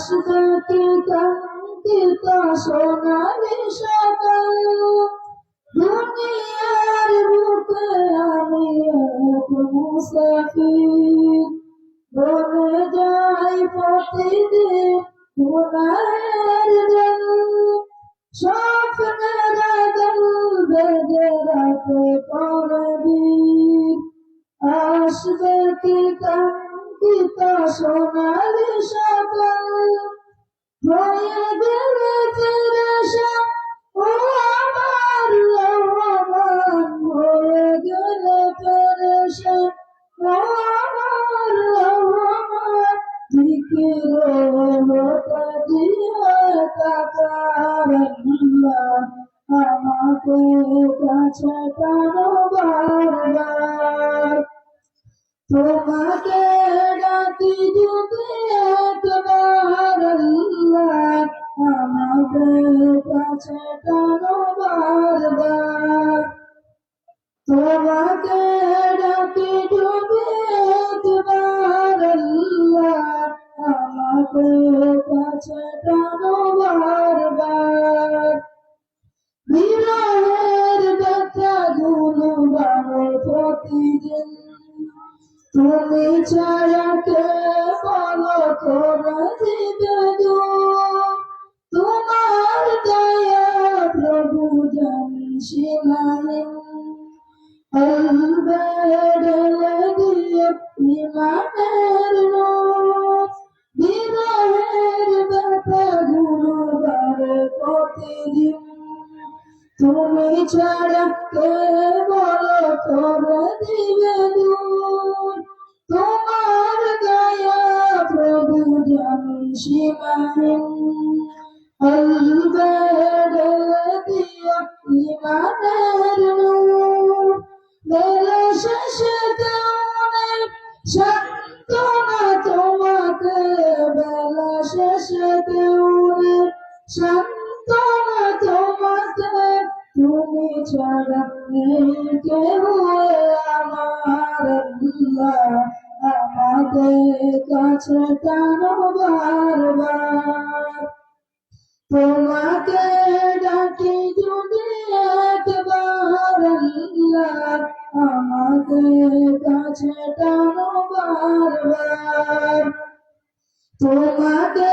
আসবে কি কাঙ্কিত সোনালি সকাল দুনিয়ার বুকে আমি এক মুসাফির বনে যাই প্রতিদিন গুনাহের কাঙ্কিত সোনালি সকাল হয়ে গেলে ফেরেশা ও আমার রহমান, হয়ে গেলে ফেরেশা ও আমার রহমান টানো বারবার? তোমাকে আমাদের কাছে বারবার তোমাকে ডাকি একবার আল্লাহ আমাদের কাছে বারবার বিরহের ব্যথা গুলো বাড়ে প্রতিদিন তুমি ছাড়া কে দিবে গো? তোমার দয়া প্রভু জানি কলবে ঢেলে দিয়ে ইমানের নূর বিরহের ব্যথা গুলো প্রতিদিন। তুমি ছাড়া কে বলো করে দিবে কেউ আমার আমাকে কাছে টানো বারবার তোমাকে ডাকি যদি একবার আমাকে কাছে টানো বারবার তোমাকে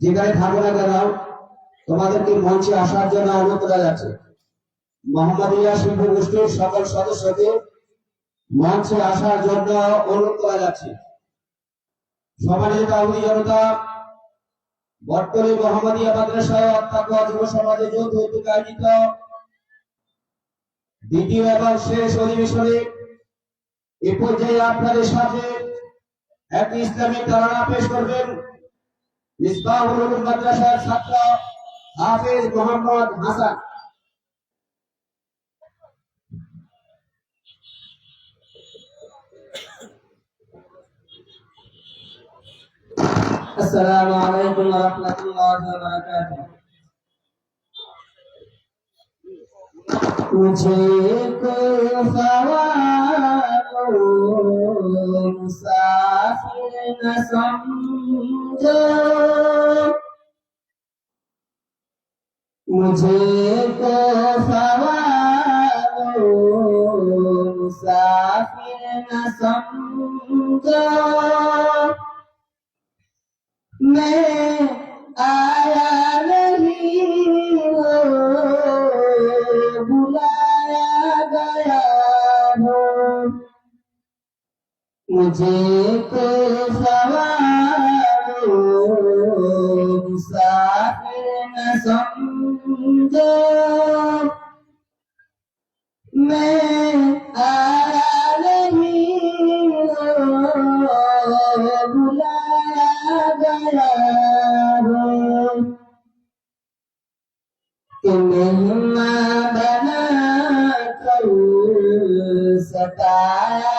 যেখানে থাকো না কেন, তোমাদেরকে মঞ্চে আসার জন্য অনুরোধ করা যাচ্ছে। মোহাম্মদিয়া শিল্প গোষ্ঠীর সকল সদস্যকে মঞ্চে আসার জন্য অনুরোধ করা যাচ্ছে। সম্মানিত তাহিদি জনতা, বর্তমানে মোহাম্মদিয়া মাদ্রাসায় অত্যাজ্ঞ যুব সমাজে যৌথ উদ্যোগে আয়োজিত দ্বিতীয় এবং শেষ অধিবেশনে এ পর্যায়ে আপনাদের সাথে এক ইসলামিক ধারণা পেশ করবেন। মিসবাহুল মাদ্রাসার ছাত্র হাফেজ মোহাম্মদ হাসান السلام عليكم ورحمة الله وبركاته مجھے کوئی سوال مسافر نہ سمجھو मुझे को सवालो मुसाफिर न समझो मैं आया नहीं हो बुलाया गया हो मुझे को सवारो मुसाफिर न समझो मैं आया नहीं हो बुलाया गया हो कि मेहमान बना कर सताया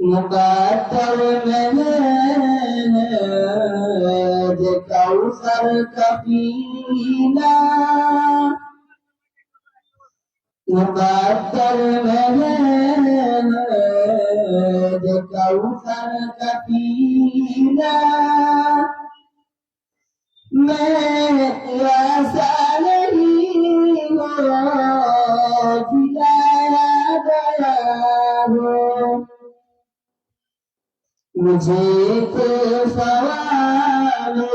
मुकद्दर में है कौसर कपीला मुकद्दर में है कौसर कपीला मैं ऐसा नहीं हो मुझे तो सवालो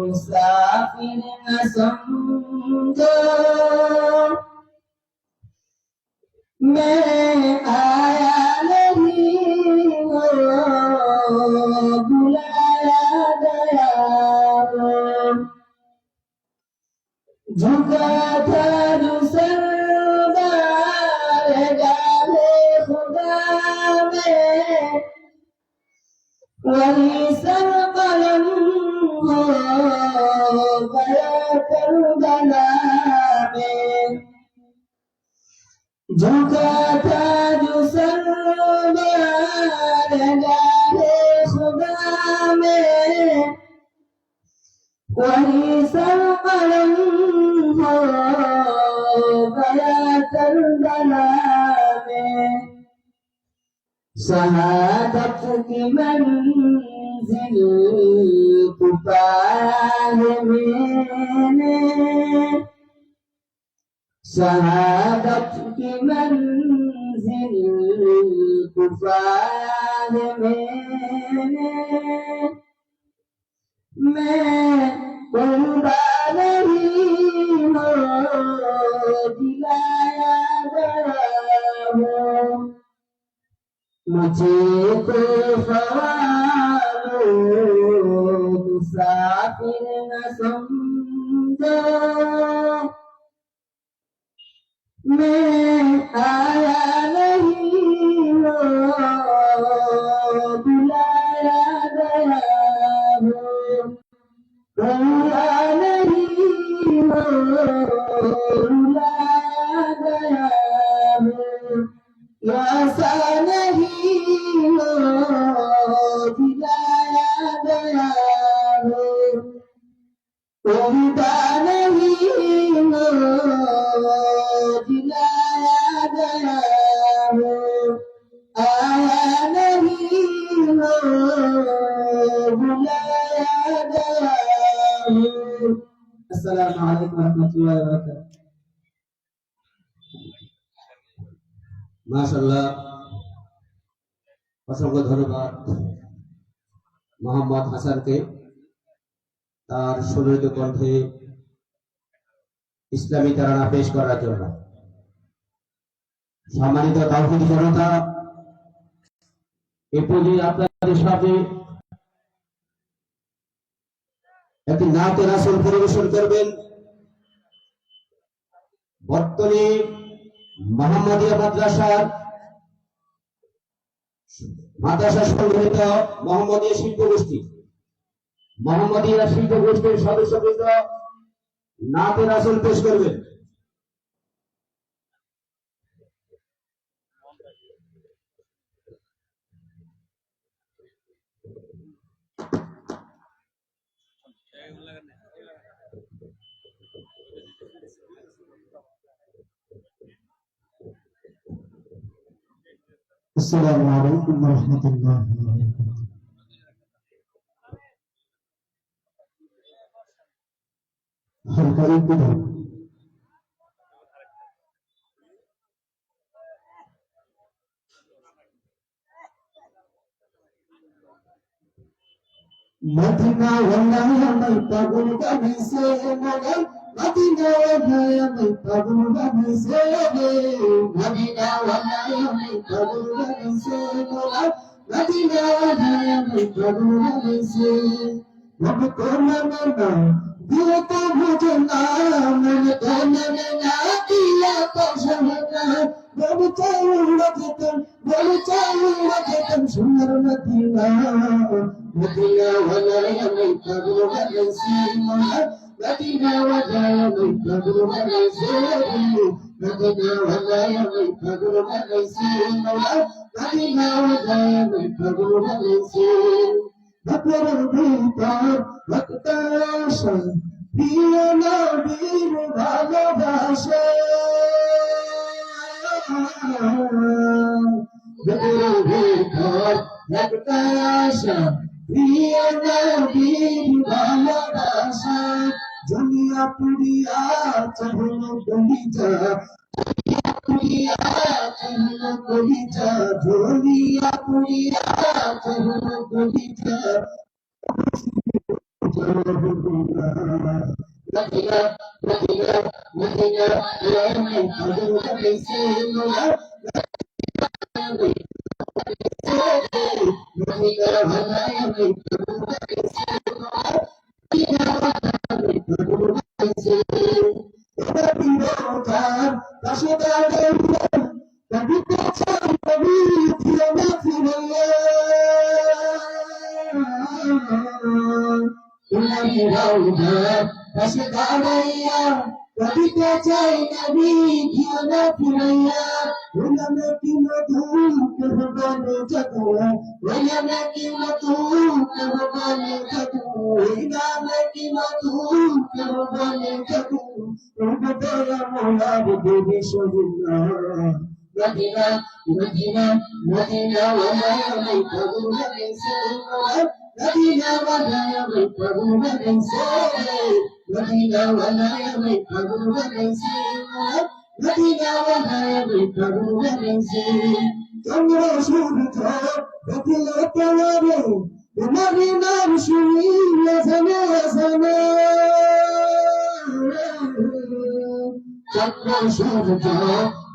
मुसाफिर न समझो मैं आया नहीं हो बुलाया गया हो झुका था وليس القلم فلا ترد نامه شهادتك منزلك فاهمين شهادتك منزلك فاهمين मुझे السلام عليكم ورحمة الله وبركاته মাশাল্লাহ অসংখ্য ধন্যবাদ মোহাম্মদ হাসানকে তার সুললিত কণ্ঠে ইসলামী তারা পেশ করার জন্য। সম্মানিত তাহিদ জনতা, এ পর্যন্ত আপনাদের সাথে একটি নাতে রাসুল পরিবেশন করবেন। বর্তমানে মোহাম্মদিয়া মাদ্রাসার মাদ্রাসা সংগঠিত মোহাম্মদিয়া শিল্প গোষ্ঠী। মোহাম্মদিয়া শিল্প গোষ্ঠীর সদস্যবৃন্দ নাতের আসল পেশ করবেন। السلام عليكم ورحمة الله وبركاته حلقة كده মদিনা ওয়াল্লাহি আমি পাগল গানিছে মনে মদিনা ওয়াল্লাহি আমি পাগল গানিছে রে মদিনা ওয়াল্লাহি আমি পাগল গানিছে ভক্তাশা প্রিয় নবীর ভালোবাসা। বাপের ভিতর ভক্তাশা প্রিয় নবীর ভালোবাসা। জমিয়া পুরিয়া চহল কলিজা। পুরিয়া চহল কলিজা। জমিয়া পুরিয়া চহল কলিজা। Medina, Medina, Medina, Medina, কবিতা চাই নবী ঘিওনা ফিরাইয়া উনামে কি মধু কেহবানে জাদু উনামে কি মধু কেহবানে জাদু উনামে কি মধু কেহবানে জাদু উবদরা মোলার দেবী সহিনা মদিনা মদিনা মদিনা আমি প্রভু আমি প্রভু আমি প্রভু আমি প্রভু নবীছে চন্দ্র সূর্য দেখিল তোমারে তোমারি নাম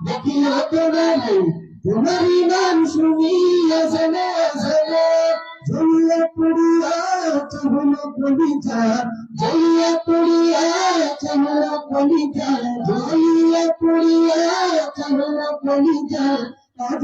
দেখিল তোমারে তোমারি নাম শুনিলে জানে জানে? জইয়া পড়িয়া চহল কলিজা জইয়া পড়িয়া চহল কলিজা জইয়া পড়িয়া চহল কলিজা আজ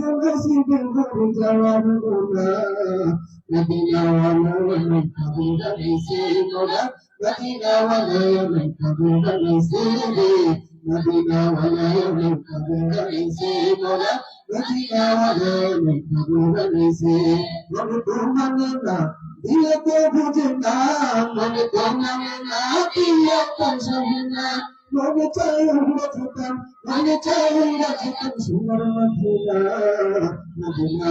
নসিবে হয়ে যাওয়ার গোনা মদিনা ওয়ালা ওয়ালা কবুল হইছে গোনা মদিনা ওয়ালা ওয়ালা কবুল হইছে রে মদিনা ওয়ালা ওয়ালা কবুল হইছে গোনা মদিনা ওয়ালা ওয়ালা কবুল হইছে মন তো মানে না দিলে বুঝে না মন মানে না দিলে তো না মনে চাই আমরা যেতাম মনে চাই আমরা যেতাম সুন্দর মদিনা মদিনা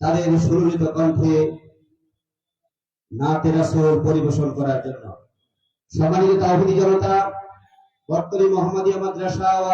তাদের সুরলিত কণ্ঠে নাতের আসর পরিবেশন করার জন্য। সম্মানিত তাহিনী জনতা, বর্তমানে মোহাম্মদিয়া মাদ্রাসা ও